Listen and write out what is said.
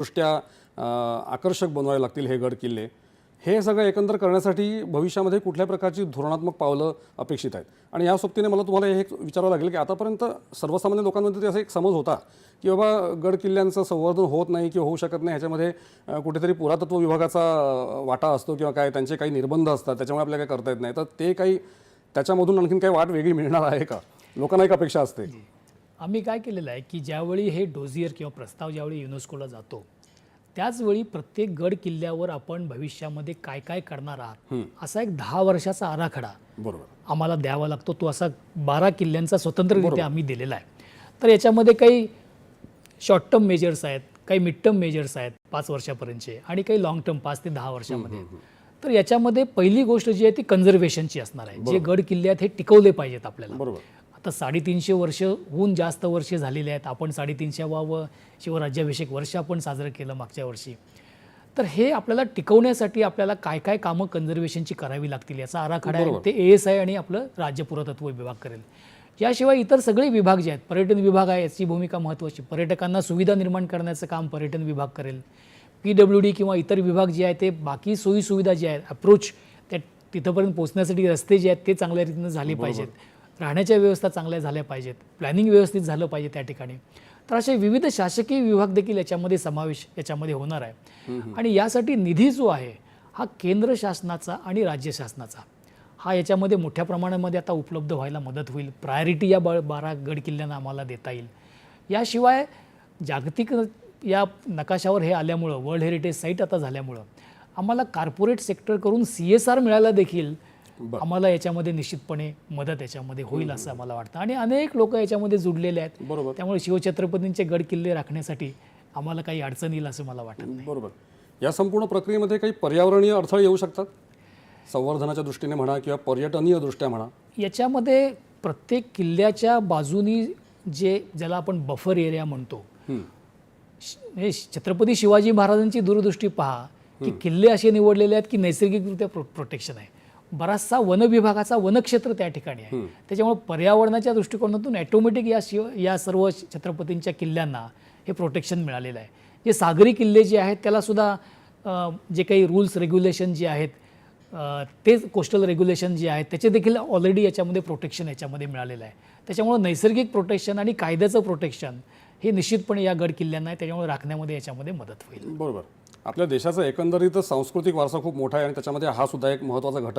दृष्ट्या आकर्षक बनवावे लागतील हे गड किल्ले. हे सगळं एकंदर करण्यासाठी भविष्यामध्ये कुठल्या प्रकारची धोरणात्मक पावलं अपेक्षित आहेत? आणि या सोबतीने मला तुम्हाला हे एक विचारावं लागेल की आतापर्यंत सर्वसामान्य लोकांमध्ये असा एक समज होता की बाबा गड किल्ल्यांचं संवर्धन होत नाही किंवा होऊ शकत नाही ह्याच्यामध्ये कुठेतरी पुरातत्व विभागाचा वाटा असतो किंवा काय त्यांचे काही निर्बंध असतात त्याच्यामुळे आपल्याला काय करता येत नाही. तर ते काही त्याच्यामधून आणखीन काही वाट वेगळी मिळणार आहे का? लोकांना एक अपेक्षा असते. आम्ही काय केलेलं आहे की ज्यावेळी हे डोझियर किंवा प्रस्ताव ज्यावेळी युनेस्कोला जातो त्याचवेळी प्रत्येक गड किल्ल्यावर आपण भविष्यामध्ये काय काय करणार आहात असा एक दहा वर्षाचा आराखडा बरोबर. आम्हाला द्यावा लागतो. तो असा बारा किल्ल्यांचा स्वतंत्ररित्या आम्ही दिलेला आहे. तर याच्यामध्ये काही शॉर्ट टर्म मेजर्स आहेत काही मिड टर्म मेजर्स आहेत पाच वर्षापर्यंतचे आणि काही लॉंग टर्म पाच ते दहा वर्षामध्ये. तर याच्यामध्ये पहिली गोष्ट जी आहे ती कन्झर्वेशनची असणार आहे. जे गड किल्ले आहेत हे टिकवले पाहिजेत आपल्याला. बरोबर. आता साडेतीनशे वर्ष होऊन जास्त वर्षे झालेली आहेत. आपण साडेतीनशेवावं शिवराज्याभिषेक वर्ष आपण साजरं केलं मागच्या वर्षी. तर हे आपल्याला टिकवण्यासाठी आपल्याला काय काय कामं कन्झर्वेशनची करावी लागतील याचा आराखडा आहे. ते ए एस आय आणि आपलं राज्य पुरातत्व विभाग करेल. याशिवाय इतर सगळे विभाग जे आहेत पर्यटन विभाग आहे याची भूमिका महत्त्वाची. पर्यटकांना सुविधा निर्माण करण्याचं काम पर्यटन विभाग करेल. पी डब्ल्यू डी किंवा इतर विभाग जे आहेत ते बाकी सोयीसुविधा जे आहेत अप्रोच त्या तिथंपर्यंत पोहोचण्यासाठी रस्ते जे आहेत ते चांगल्या रीतीनं झाले पाहिजेत. राहण्याच्या व्यवस्था चांगल्या झाल्या पाहिजेत. प्लॅनिंग व्यवस्थित झालं पाहिजे त्या ठिकाणी. तर असे विविध शासकीय विभाग देखील याच्यामध्ये समावेश याच्यामध्ये होणार आहे. आणि यासाठी निधी जो आहे हा केंद्र शासनाचा आणि राज्य शासनाचा. हा याच्यामध्ये मोठ्या प्रमाणामध्ये आता उपलब्ध व्हायला मदत होईल. प्रायोरिटी या ब बारा गड किल्ल्यांना आम्हाला देता येईल. याशिवाय जागतिक या नकाशावर हे आल्यामुळं वर्ल्ड हेरिटेज साईट आता झाल्यामुळं आम्हाला कार्पोरेट सेक्टरकडून सी एस आर मिळायला देखील आम्हाला याच्यामध्ये निश्चितपणे मदत याच्यामध्ये होईल असं आम्हाला वाटतं. आणि अनेक लोक याच्यामध्ये जुडलेले आहेत. बरोबर. त्यामुळे शिवछत्रपतींचे गड किल्ले राखण्यासाठी आम्हाला काही अडचण येईल असं मला वाटत नाही. बरोबर. या संपूर्ण प्रक्रियेमध्ये काही पर्यावरणीय अडथळे येऊ शकतात? संवर्धनाच्या दृष्टीने म्हणा किंवा पर्यटनीय दृष्ट्या म्हणा. याच्यामध्ये प्रत्येक किल्ल्याच्या बाजूनी जे ज्याला आपण बफर एरिया म्हणतो हे छत्रपती शिवाजी महाराजांची दूरदृष्टी पहा की किल्ले असे निवडलेले आहेत की नैसर्गिकरित्या प्रो प्रोटेक्शन आहे. बराचसा वन विभागाचा वनक्षेत्र त्या ठिकाणी आहे. त्याच्यामुळे पर्यावरणाच्या दृष्टिकोनातून ॲटोमॅटिक या शिव या सर्व छत्रपतींच्या किल्ल्यांना हे प्रोटेक्शन मिळालेलं आहे. जे सागरी किल्ले जे आहेत त्याला सुद्धा अ, जे काही रूल्स रेग्युलेशन जे आहेत अ, ते कोस्टल रेग्युलेशन जे आहेत त्याचे देखील ऑलरेडी याच्यामध्ये प्रोटेक्शन याच्यामध्ये मिळालेलं आहे. त्याच्यामुळं नैसर्गिक प्रोटेक्शन आणि कायद्याचं प्रोटेक्शन हे निश्चितपणे या गड किल्ल्यांना आहे. त्याच्यामुळे राखण्यामध्ये याच्यामध्ये मदत होईल. बरोबर. आपल्या देशाचा एकंदरीत सांस्कृतिक वारसा खूप मोठा आहे आणि त्याच्यामध्ये हा सुद्धा एक महत्त्वाचा घटक